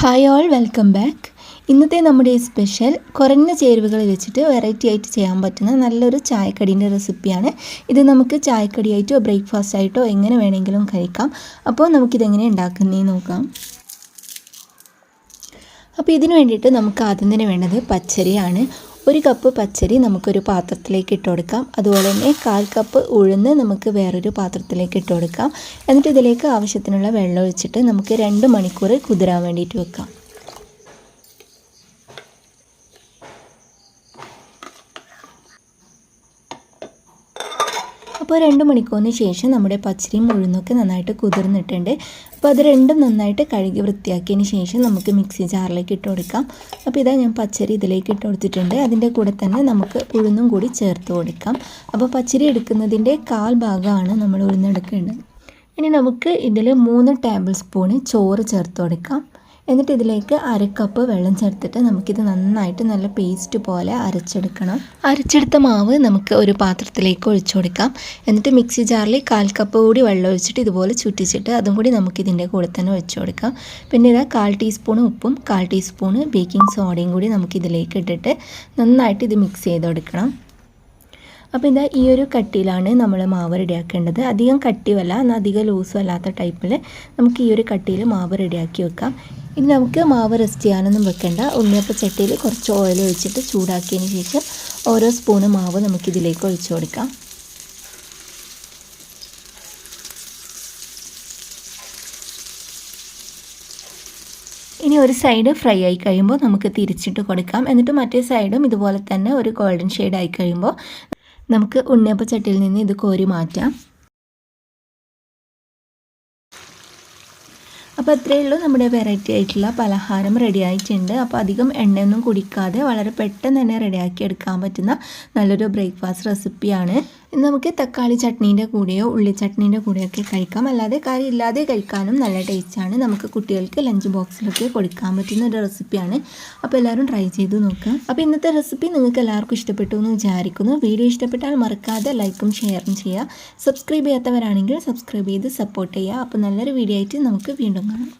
Hi all welcome back ഇന്നത്തെ നമ്മുടെ special കുറഞ്ഞ ചേരുവകൾ വെച്ചിട്ട് വെറൈറ്റി ആയിട്ട് ചെയ്യാൻ പറ്റുന്ന നല്ലൊരു ചായക്കടീന്റെ റെസിപ്പിയാണ് ഇത് നമുക്ക് ചായക്കടിയായിട്ടോ ബ്രേക്ക്ഫാസ്റ്റ് ആയിട്ടോ എങ്ങനെ വേണമെങ്കിലും കഴിക്കാം. അപ്പോൾ നമുക്കിതെങ്ങനെ ഉണ്ടാക്കുന്നേ നോക്കാം. അപ്പോൾ ഇതിന് വേണ്ടിയിട്ട് നമുക്ക് ആദ്യം തന്നെ വേണ്ടത് പച്ചരിയാണ്. ഒരു കപ്പ് പച്ചരി നമുക്കൊരു പാത്രത്തിലേക്ക് ഇട്ട് കൊടുക്കാം. അതുപോലെ തന്നെ കാൽ കപ്പ് ഉഴുന്ന് നമുക്ക് വേറൊരു പാത്രത്തിലേക്ക് ഇട്ട് കൊടുക്കാം. എന്നിട്ട് ഇതിലേക്ക് ആവശ്യത്തിനുള്ള വെള്ളം ഒഴിച്ചിട്ട് നമുക്ക് രണ്ട് മണിക്കൂർ കുതിരാൻ വേണ്ടിയിട്ട് വെക്കാം. അപ്പോൾ രണ്ട് മണിക്കൂറിന് ശേഷം നമ്മുടെ പച്ചരിയും ഉഴുന്നൊക്കെ നന്നായിട്ട് കുതിർന്നിട്ടുണ്ട്. അപ്പോൾ അത് രണ്ടും നന്നായിട്ട് കഴുകി വൃത്തിയാക്കിയതിന് ശേഷം നമുക്ക് മിക്സി ജാറിലേക്ക് ഇട്ട് കൊടുക്കാം. അപ്പോൾ ഇതാ ഞാൻ പച്ചരി ഇതിലേക്ക് ഇട്ട് കൊടുത്തിട്ടുണ്ട്. അതിന്റെ കൂടെ തന്നെ നമുക്ക് ഉഴുന്നും കൂടി ചേർത്ത് കൊടുക്കാം. അപ്പോൾ പച്ചരി എടുക്കുന്നതിന്റെ കാൽ ഭാഗമാണ് നമ്മൾ ഉഴുന്നെടുക്കേണ്ടത്. ഇനി നമുക്ക് ഇതിൽ മൂന്ന് ടേബിൾ സ്പൂണ് ചോറ് ചേർത്ത് കൊടുക്കാം. എന്നിട്ട് ഇതിലേക്ക് അര കപ്പ് വെള്ളം ചേർത്തിട്ട് നമുക്കിത് നന്നായിട്ട് നല്ല പേസ്റ്റ് പോലെ അരച്ചെടുക്കണം. അരച്ചെടുത്ത മാവ് നമുക്ക് ഒരു പാത്രത്തിലേക്ക് ഒഴിച്ചു കൊടുക്കാം. എന്നിട്ട് മിക്സി ജാറിൽ കാൽ കപ്പ് കൂടി വെള്ളം ഒഴിച്ചിട്ട് ഇതുപോലെ ചുറ്റിച്ചിട്ട് അതും കൂടി നമുക്കിതിന്റെ കൂടെ തന്നെ ഒഴിച്ചു കൊടുക്കാം. പിന്നെ ഇതാ കാൽ ടീസ്പൂൺ ഉപ്പും കാൽ ടീസ്പൂൺ ബേക്കിംഗ് സോഡയും കൂടി നമുക്കിതിലേക്ക് ഇട്ടിട്ട് നന്നായിട്ട് ഇത് മിക്സ് ചെയ്ത് കൊടുക്കണം അപ്പോൾ ഇതാ ഈ ഒരു കട്ടിയിലാണ് നമ്മൾ മാവ് റെഡിയാക്കേണ്ടത്. അധികം കട്ടിയുമല്ല എന്നാൽ അധികം ലൂസും അല്ലാത്ത ടൈപ്പിൽ നമുക്ക് ഈ ഒരു കട്ടിയിൽ മാവ് റെഡിയാക്കി വെക്കാം. ഇനി നമുക്ക് മാവ് റെസ്റ്റ് ചെയ്യാനൊന്നും വെക്കേണ്ട. ഉണ്ണിയപ്പ ചട്ടിയിൽ കുറച്ച് ഓയിൽ ഒഴിച്ചിട്ട് ചൂടാക്കിയതിന് ശേഷം ഓരോ സ്പൂണ് മാവ് നമുക്കിതിലേക്ക് ഒഴിച്ചു കൊടുക്കാം. ഇനി ഒരു സൈഡ് ഫ്രൈ ആയി കഴിയുമ്പോൾ നമുക്ക് തിരിച്ചിട്ട് കൊടുക്കാം. എന്നിട്ട് മറ്റേ സൈഡും ഇതുപോലെ തന്നെ ഒരു ഗോൾഡൻ ഷെയ്ഡ് ആയി കഴിയുമ്പോൾ നമുക്ക് ഉണ്ണിയപ്പ ചട്ടിയിൽ നിന്ന് ഇത് കോരി മാറ്റാം. അപ്പോൾ അത്രയേ ഉള്ളൂ നമ്മുടെ വെറൈറ്റി ആയിട്ടുള്ള പലഹാരം റെഡി ആയിട്ടുണ്ട്. അപ്പോൾ അധികം എണ്ണയൊന്നും കുടിക്കാതെ വളരെ പെട്ടെന്ന് തന്നെ റെഡിയാക്കി എടുക്കാൻ പറ്റുന്ന നല്ലൊരു ബ്രേക്ക്ഫാസ്റ്റ് റെസിപ്പിയാണ് നമുക്ക് തക്കാളി ചട്നീന്റെ കൂടെയോ ഉള്ളി ചട്നീന്റെ കൂടെയൊക്കെ കഴിക്കാം. അല്ലാതെ കറി ഇല്ലാതെ കഴിക്കാനും നല്ല ടേസ്റ്റാണ് നമുക്ക് കുട്ടികൾക്ക് ലഞ്ച് ബോക്സിലൊക്കെ കൊടുക്കാൻ പറ്റുന്ന ഒരു റെസിപ്പിയാണ് അപ്പോൾ എല്ലാവരും ട്രൈ ചെയ്ത് നോക്കുക അപ്പോൾ ഇന്നത്തെ റെസിപ്പി നിങ്ങൾക്ക് എല്ലാവർക്കും ഇഷ്ടപ്പെട്ടു എന്ന് വിചാരിക്കുന്നു. വീഡിയോ ഇഷ്ടപ്പെട്ടാൽ മറക്കാതെ ലൈക്കും ഷെയറും ചെയ്യുക. സബ്സ്ക്രൈബ് ചെയ്യാത്തവരാണെങ്കിൽ സബ്സ്ക്രൈബ് ചെയ്ത് സപ്പോർട്ട് ചെയ്യുക. അപ്പോൾ നല്ലൊരു വീഡിയോ ആയിട്ട് നമുക്ക് വീണ്ടും കാണാം.